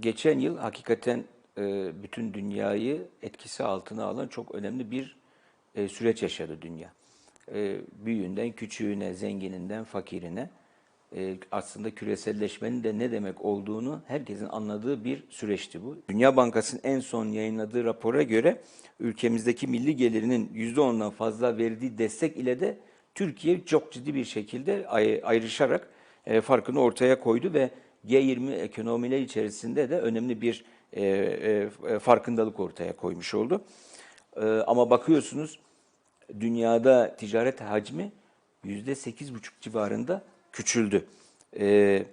geçen yıl hakikaten e, bütün dünyayı etkisi altına alan çok önemli bir e, süreç yaşadı dünya. E, büyüğünden küçüğüne, zengininden fakirine e, aslında küreselleşmenin de ne demek olduğunu herkesin anladığı bir süreçti bu. Dünya Bankası'nın en son yayınladığı rapora göre ülkemizdeki milli gelirinin %10'dan fazla verdiği destek ile de Türkiye çok ciddi bir şekilde ay- ayrışarak e, farkını ortaya koydu ve G20 ekonomiler içerisinde de önemli bir e, e, e, farkındalık ortaya koymuş oldu. E, ama bakıyorsunuz dünyada ticaret hacmi yüzde sekiz buçuk civarında küçüldü. E,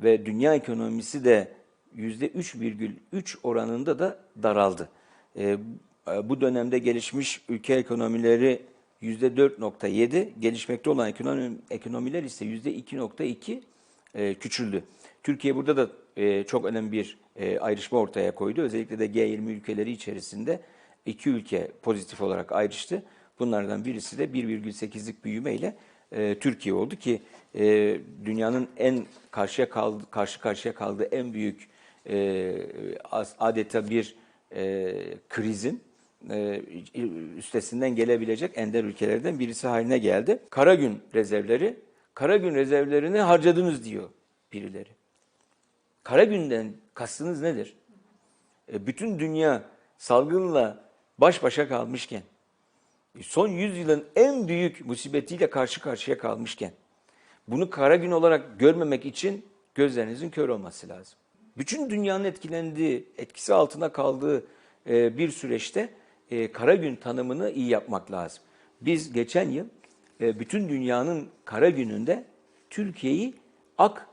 ve dünya ekonomisi de yüzde 3,3 oranında da daraldı. E, bu dönemde gelişmiş ülke ekonomileri yüzde 4,7, gelişmekte olan ekonomi, ekonomiler ise yüzde 2,2 e, küçüldü. Türkiye burada da e, çok önemli bir e, ayrışma ortaya koydu. Özellikle de G20 ülkeleri içerisinde iki ülke pozitif olarak ayrıştı. Bunlardan birisi de 1,8'lik büyümeyle e, Türkiye oldu ki e, dünyanın en karşıya kaldı, karşı karşıya kaldığı en büyük e, adeta bir e, krizin e, üstesinden gelebilecek ender ülkelerden birisi haline geldi. Karagün rezervleri, Karagün rezervlerini harcadınız diyor birileri. Karagün'den kastınız nedir? E, bütün dünya salgınla baş başa kalmışken, e, son 100 yılın en büyük musibetiyle karşı karşıya kalmışken, bunu kara gün olarak görmemek için gözlerinizin kör olması lazım. Bütün dünyanın etkilendiği, etkisi altında kaldığı e, bir süreçte e, kara gün tanımını iyi yapmak lazım. Biz geçen yıl bütün dünyanın kara gününde Türkiye'yi ak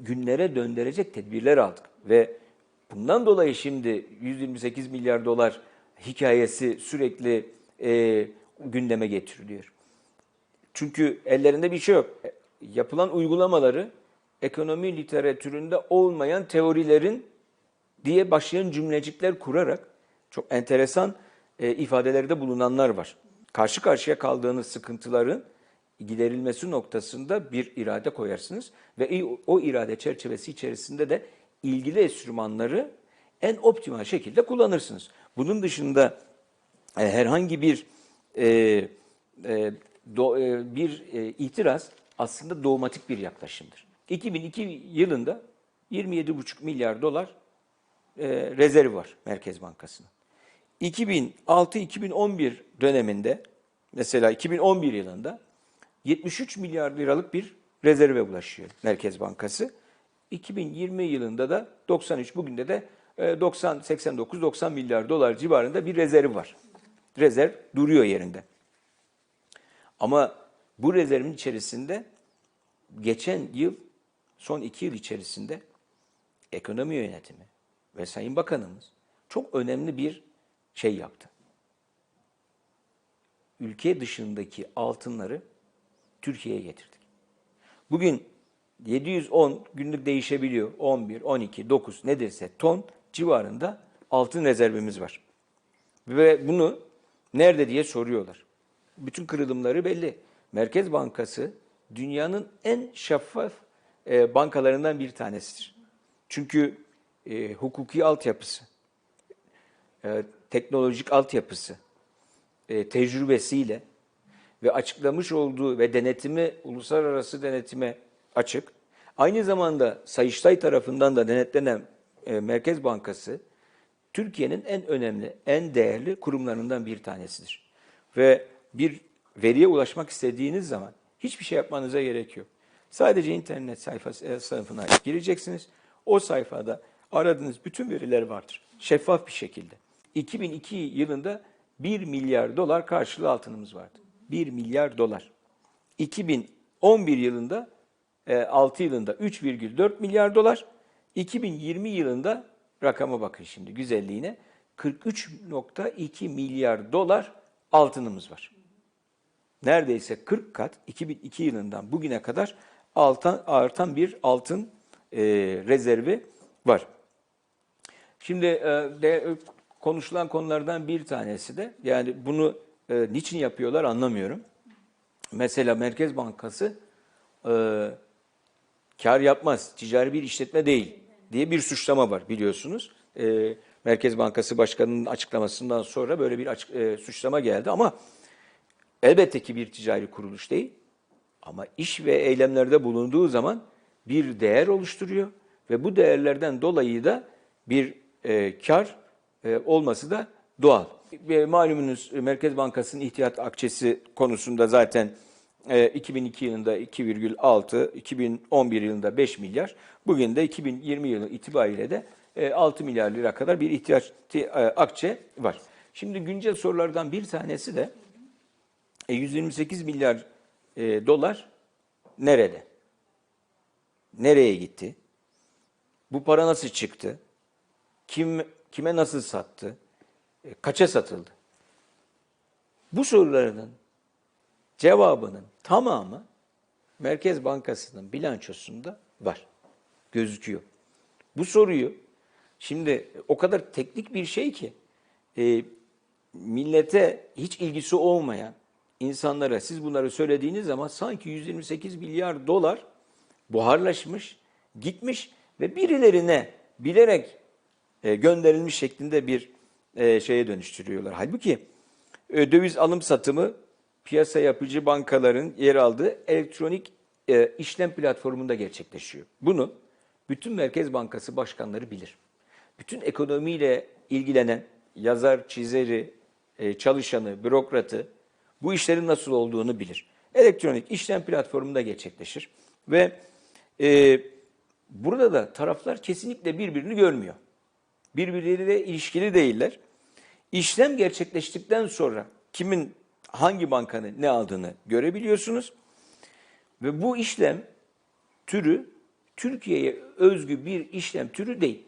günlere döndürecek tedbirler aldık. Ve bundan dolayı şimdi 128 milyar dolar hikayesi sürekli e, gündeme getiriliyor. Çünkü ellerinde bir şey yok. E, Yapılan uygulamaları ekonomi literatüründe olmayan teorilerin diye başlayan cümlecikler kurarak çok enteresan e, ifadelerde bulunanlar var. Karşı karşıya kaldığınız sıkıntıların giderilmesi noktasında bir irade koyarsınız ve o- irade çerçevesi içerisinde de ilgili enstrümanları en optimal şekilde kullanırsınız. Bunun dışında e, herhangi bir e, e, do- e, bir e, itiraz aslında dogmatik bir yaklaşımdır. 2002 yılında 27,5 milyar dolar e, rezervi var Merkez Bankası'nın. 2006-2011 döneminde mesela 2011 yılında 73 milyar liralık bir rezerve ulaşıyor Merkez Bankası. 2020 yılında da 93 bugün de de e, 90 89 90 milyar dolar civarında bir rezerv var. Rezerv duruyor yerinde. Ama bu rezervin içerisinde geçen yıl son iki yıl içerisinde ekonomi yönetimi ve Sayın Bakanımız çok önemli bir şey yaptı. Ülke dışındaki altınları Türkiye'ye getirdik. Bugün 710 günlük değişebiliyor. 11, 12, 9 nedirse ton civarında altın rezervimiz var. Ve bunu nerede diye soruyorlar. Bütün kırılımları belli. Merkez Bankası dünyanın en şeffaf e, bankalarından bir tanesidir. Çünkü e, hukuki altyapısı, e, teknolojik altyapısı, e, tecrübesiyle ve açıklamış olduğu ve denetimi uluslararası denetime açık. Aynı zamanda Sayıştay tarafından da denetlenen e, Merkez Bankası Türkiye'nin en önemli, en değerli kurumlarından bir tanesidir. Ve bir veriye ulaşmak istediğiniz zaman hiçbir şey yapmanıza gerek yok. Sadece internet sayfası e, sayfasına gireceksiniz. O sayfada aradığınız bütün veriler vardır. Şeffaf bir şekilde. 2002 yılında 1 milyar dolar karşılığı altınımız vardı. 1 milyar dolar. 2011 yılında, e, 6 yılında 3,4 milyar dolar. 2020 yılında rakama bakın şimdi güzelliğine 43.2 milyar dolar altınımız var. Neredeyse 40 kat 2002 yılından bugüne kadar altan, artan bir altın e, rezervi var. Şimdi e, de, konuşulan konulardan bir tanesi de yani bunu e, niçin yapıyorlar anlamıyorum. Mesela Merkez Bankası e, kar yapmaz, ticari bir işletme değil. diye bir suçlama var biliyorsunuz. E, Merkez Bankası Başkanı'nın açıklamasından sonra böyle bir açık, e, suçlama geldi ama elbette ki bir ticari kuruluş değil. Ama iş ve eylemlerde bulunduğu zaman bir değer oluşturuyor ve bu değerlerden dolayı da bir e, kar olması da doğal. E, malumunuz e, Merkez Bankası'nın ihtiyat akçesi konusunda zaten e, 2002 yılında 2,6, 2011 yılında 5 milyar, bugün de 2020 yılı itibariyle de e, 6 milyar lira kadar bir ihtiyaç e, akçe var. Şimdi güncel sorulardan bir tanesi de e, 128 milyar e, dolar nerede? Nereye gitti? Bu para nasıl çıktı? Kim kime nasıl sattı? E, kaça satıldı? Bu soruların cevabının tamamı Merkez Bankası'nın bilançosunda var. Gözüküyor. Bu soruyu şimdi o kadar teknik bir şey ki e, millete hiç ilgisi olmayan insanlara siz bunları söylediğiniz zaman sanki 128 milyar dolar buharlaşmış, gitmiş ve birilerine bilerek e, gönderilmiş şeklinde bir e, şeye dönüştürüyorlar. Halbuki e, döviz alım satımı piyasa yapıcı bankaların yer aldığı elektronik e, işlem platformunda gerçekleşiyor. Bunu bütün Merkez Bankası başkanları bilir. Bütün ekonomiyle ilgilenen yazar, çizeri, çalışanı, bürokratı bu işlerin nasıl olduğunu bilir. Elektronik işlem platformunda gerçekleşir ve e, burada da taraflar kesinlikle birbirini görmüyor. Birbirleriyle ilişkili değiller. İşlem gerçekleştikten sonra kimin hangi bankanın ne aldığını görebiliyorsunuz. Ve bu işlem türü Türkiye'ye özgü bir işlem türü değil.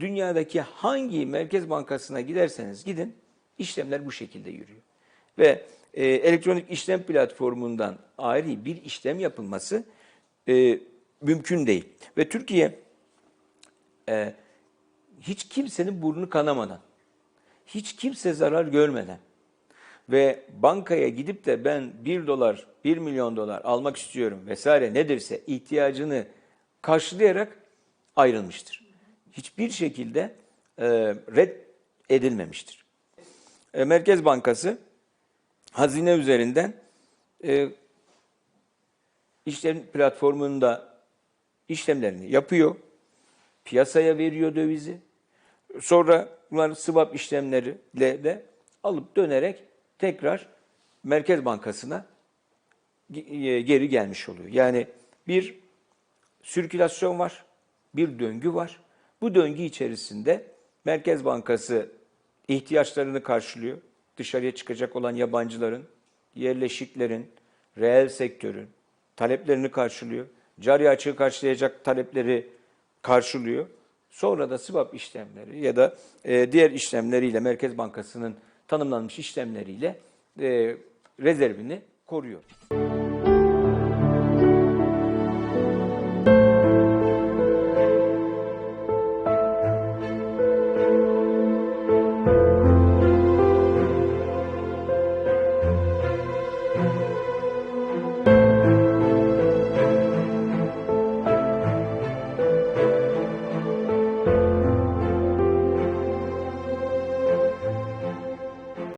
Dünyadaki hangi merkez bankasına giderseniz gidin işlemler bu şekilde yürüyor. Ve e, elektronik işlem platformundan ayrı bir işlem yapılması e, mümkün değil. Ve Türkiye e, hiç kimsenin burnu kanamadan, hiç kimse zarar görmeden ve bankaya gidip de ben 1 dolar, 1 milyon dolar almak istiyorum vesaire nedirse ihtiyacını karşılayarak ayrılmıştır. Hiçbir şekilde e, red edilmemiştir. E, Merkez Bankası hazine üzerinden e, işlem platformunda işlemlerini yapıyor. Piyasaya veriyor dövizi. Sonra bunların swap işlemleriyle de alıp dönerek tekrar Merkez Bankası'na ge- geri gelmiş oluyor. Yani bir sirkülasyon var, bir döngü var. Bu döngü içerisinde Merkez Bankası ihtiyaçlarını karşılıyor. Dışarıya çıkacak olan yabancıların, yerleşiklerin, reel sektörün taleplerini karşılıyor. Cari açığı karşılayacak talepleri karşılıyor. Sonra da swap işlemleri ya da e, diğer işlemleriyle Merkez Bankası'nın tanımlanmış işlemleriyle e, rezervini koruyor.